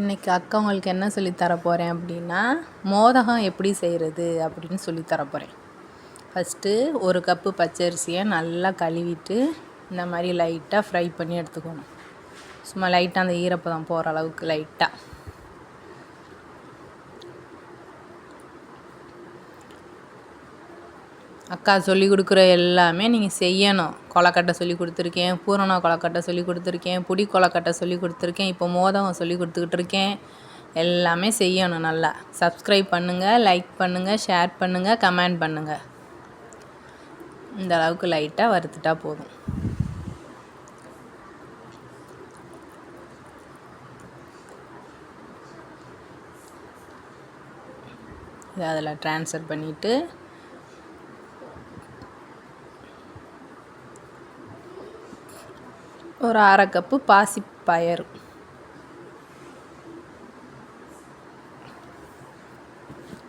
இன்றைக்கி அக்கா உங்களுக்கு என்ன சொல்லித் போகிறேன் அப்படின்னா மோதகம் எப்படி செய்கிறது அப்படின்னு சொல்லித் போகிறேன் ஃபஸ்ட்டு ஒரு கப்பு பச்சரிசியை நல்லா கழுவிட்டு இந்த மாதிரி லைட்டாக ஃப்ரை பண்ணி எடுத்துக்கணும். சும்மா லைட்டாக அந்த ஈரப்பதம் போகிற அளவுக்கு லைட்டாக அக்கா சொல்லி கொடுக்குற எல்லாமே நீங்கள் செய்யணும். கொலக்கட்டை சொல்லி கொடுத்துருக்கேன் பூரண கொலக்கட்டை சொல்லி கொடுத்துருக்கேன் புடி கொலக்கட்டை சொல்லி கொடுத்துருக்கேன் இப்போ மோதகம் சொல்லி கொடுத்துக்கிட்டு இருக்கேன். எல்லாமே செய்யணும் நல்லா. சப்ஸ்கிரைப் பண்ணுங்கள் லைக் பண்ணுங்கள் ஷேர் பண்ணுங்கள் கமெண்ட் பண்ணுங்கள் இந்த அளவுக்கு லைட்டாக வறுத்துட்டா போதும். இதை அதில் ட்ரான்ஸ்ஃபர் பண்ணிவிட்டு ஒரு அரை கப்பு பாசி பயறு.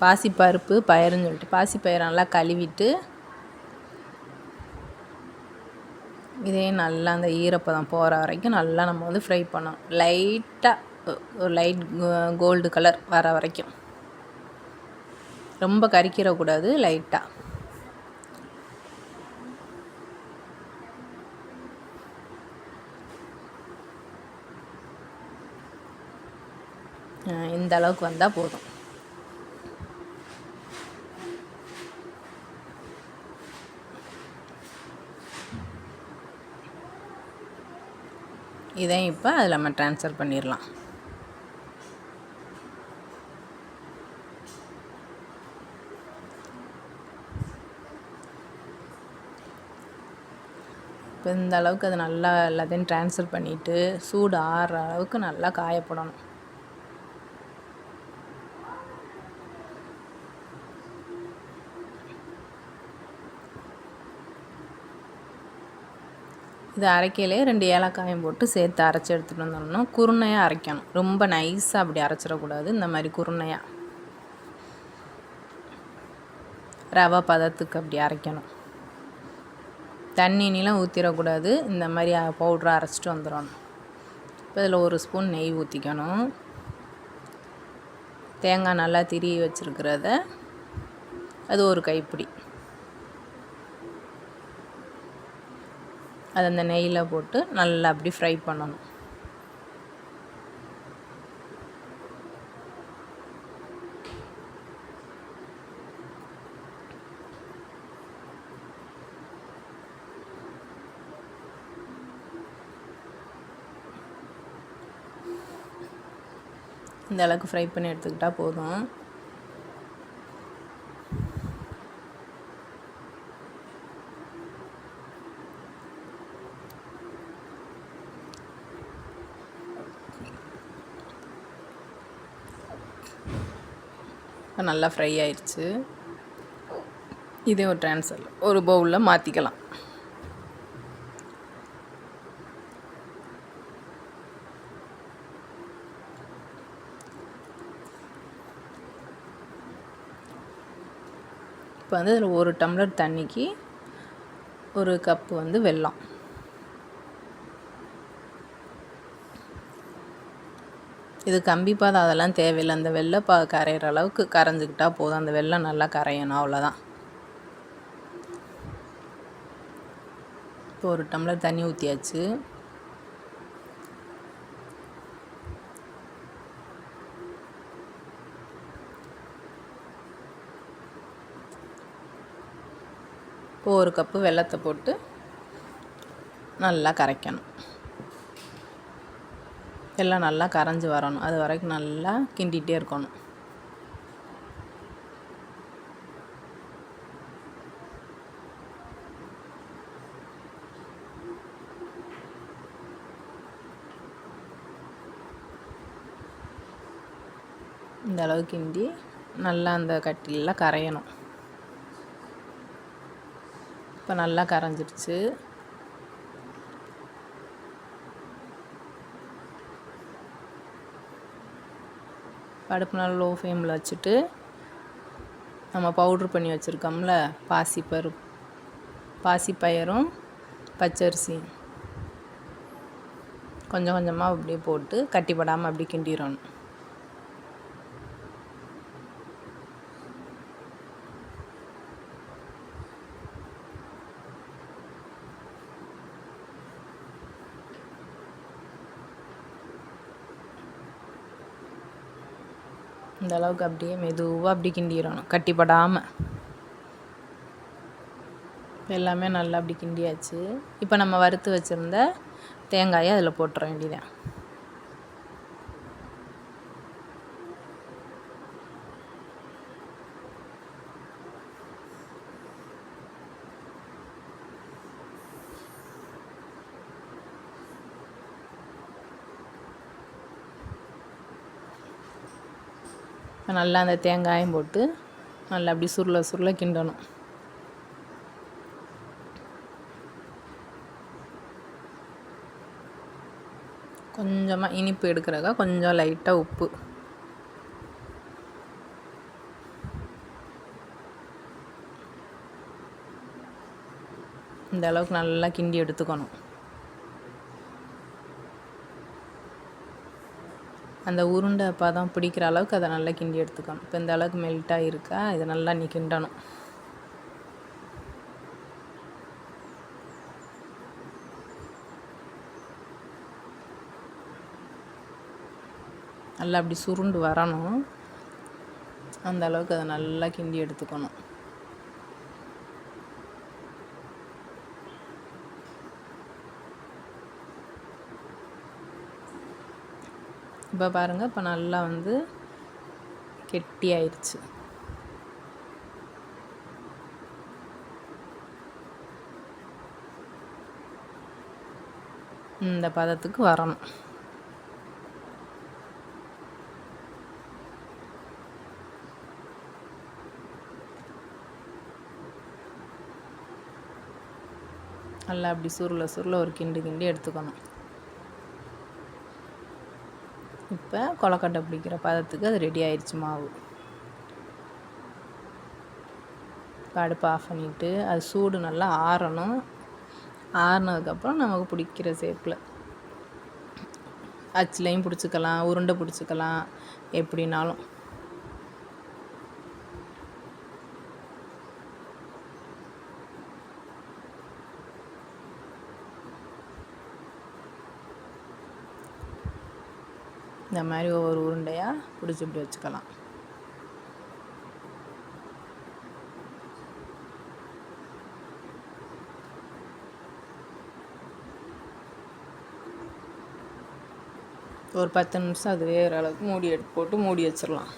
பாசிப்பருப்பு பயறுன்னு சொல்லிட்டு பாசிப்பயிரை நல்லா கழுவிட்டு இதையும் நல்லா அந்த ஈரப்பதம் போகிற வரைக்கும் நல்லா நம்ம வந்து ஃப்ரை பண்ணோம் லைட்டாக ஒரு லைட் கோல்டு கலர் வர வரைக்கும். ரொம்ப கறிக்கிறக்கூடாது லைட்டாக இந்த அளவுக்கு வந்தால் போதும். இதையும் இப்போ அதில் நம்ம ட்ரான்ஸ்ஃபர் பண்ணிடலாம் இப்போ இந்த அளவுக்கு அது நல்லா எல்லாத்தையும் ட்ரான்ஸ்ஃபர் பண்ணிவிட்டு சூடு ஆறுற அளவுக்கு நல்லா காயப்படணும். இது அரைக்கையிலே ரெண்டு ஏலக்காயும் போட்டு சேர்த்து அரைச்சி எடுத்துகிட்டு வந்தோம்னா குருணையாக அரைக்கணும். ரொம்ப நைஸாக அப்படி அரைச்சிடக்கூடாது. இந்த மாதிரி குருணையாக ரவை பதத்துக்கு அப்படி அரைக்கணும். தண்ணினிலாம் ஊற்றிடக்கூடாது இந்த மாதிரி பவுட்ரு அரைச்சிட்டு வந்துடணும். இப்போ இதில் ஒரு ஸ்பூன் நெய் ஊற்றிக்கணும் தேங்காய் நல்லா திரி வச்சுருக்கிறத. அது ஒரு கைப்பிடி. அதை அந்த நெய்யில் போட்டு நல்லா அப்படி ஃப்ரை பண்ணணும். இந்த அளவுக்கு ஃப்ரை பண்ணி எடுத்துக்கிட்டால் போதும். இப்போ நல்லா ஃப்ரை ஆயிடுச்சு. இதே ஒரு ட்ரான்ஸ்ஃபர் ஒரு பவுலில் மாற்றிக்கலாம் இப்போ வந்து அதில் ஒரு டம்ளர் தண்ணிக்கு ஒரு கப்பு வந்து வெல்லம். இது கம்பி பாதம் அதெல்லாம் தேவையில்லை. அந்த வெள்ளை ப கரையிற அளவுக்கு கரைஞ்சிக்கிட்டால் போதும். அந்த வெள்ளம் நல்லா கரையணும். அவ்வளோதான். இப்போ ஒரு டம்ளர் தண்ணி ஊற்றியாச்சு இப்போ ஒரு கப்பு வெள்ளத்தை போட்டு நல்லா கரைக்கணும். எல்லாம் நல்லா கரைஞ்சி வரணும். அது வரைக்கும் நல்லா கிண்டிகிட்டே இருக்கணும். இந்த அளவு கிண்டி நல்லா அந்த கட்டிலெலாம் கரையணும். இப்போ நல்லா கரைஞ்சிருச்சு. அடுப்பு நல்லா லோ ஃப்ளேமில் வச்சுட்டு நம்ம பவுட்ரு பண்ணி வச்சுருக்கோம்ல பாசிப்பரு பாசிப்பயரும் பச்சரிசி. கொஞ்சம் கொஞ்சமாக அப்படியே போட்டு கட்டிப்படாமல் அப்படி கிண்டிடணும் இந்த அளவுக்கு அப்படியே மெதுவாக அப்படி கிண்டிடணும். கட்டிப்படாமல் எல்லாமே நல்லா அப்படி கிண்டியாச்சு. இப்போ நம்ம வறுத்து வச்சுருந்த தேங்காயை அதில் போட்டுற வேண்டியதான் நல்லா அந்த தேங்காயும் போட்டு நல்லா அப்படி சுருள சுருள கிண்டணும். கொஞ்சமாக இனிப்பு எடுக்கிறக்கா கொஞ்சம் லைட்டாக உப்பு. இந்த அளவுக்கு நல்லா கிண்டி எடுத்துக்கணும். அந்த உருண்டை அப்போ தான் பிடிக்கிற அளவுக்கு அதை நல்லா கிண்டி எடுத்துக்கணும். இப்போ இந்த அளவுக்கு மெல்ட்டாக இருக்கா? இதை நல்லா நீ கிண்டணும். நல்லா அப்படி சுருண்டு வரணும். அந்த அளவுக்கு அதை நல்லா கிண்டி எடுத்துக்கணும். இப்போ பாருங்கள் இப்போ நல்லா வந்து கெட்டி ஆயிடுச்சு இந்த பதத்துக்கு வரணும். நல்லா அப்படி சுருள சுருள ஒரு கிண்டு கிண்டி எடுத்துக்கணும். இப்போ கொலக்கட்டை பிடிக்கிற பதத்துக்கு அது ரெடி ஆயிடுச்சு மாவு. இப்போ அடுப்பு ஆஃப் பண்ணிவிட்டு அது சூடு நல்லா ஆறணும். ஆறினதுக்கப்புறம் நமக்கு பிடிக்கிற ஷேப்பில் அச்சுலையும் பிடிச்சிக்கலாம் உருண்டை பிடிச்சிக்கலாம் எப்படின்னாலும் இந்த மாதிரி ஒவ்வொரு உருண்டையாக பிடிச்சி இப்படி வச்சுக்கலாம். ஒரு பத்து நிமிஷம் அது வேகிற அளவுக்கு மூடி எடுத்து போட்டு மூடி வச்சிடலாம்.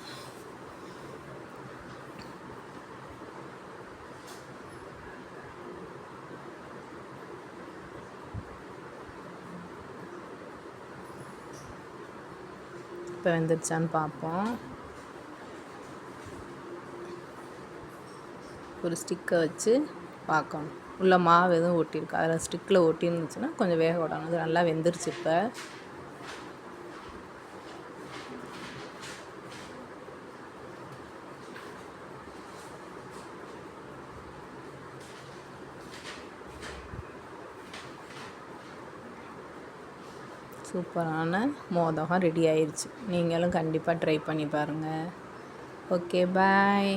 இப்போ வெந்துருச்சான்னு பார்ப்போம். ஒரு ஸ்டிக்கை வச்சு பார்க்கணும். உள்ள மாவு எதுவும் ஒட்டியிருக்கு. அதில் ஸ்டிக்கில் ஒட்டியிருந்துச்சுன்னா கொஞ்சம் வேக விடணும். அது நல்லா வெந்துருச்சு இப்போ. சூப்பரான மோதகம் ரெடி ஆயிடுச்சு. நீங்களும் கண்டிப்பாக ட்ரை பண்ணி பாருங்கள் ஓகே பாய்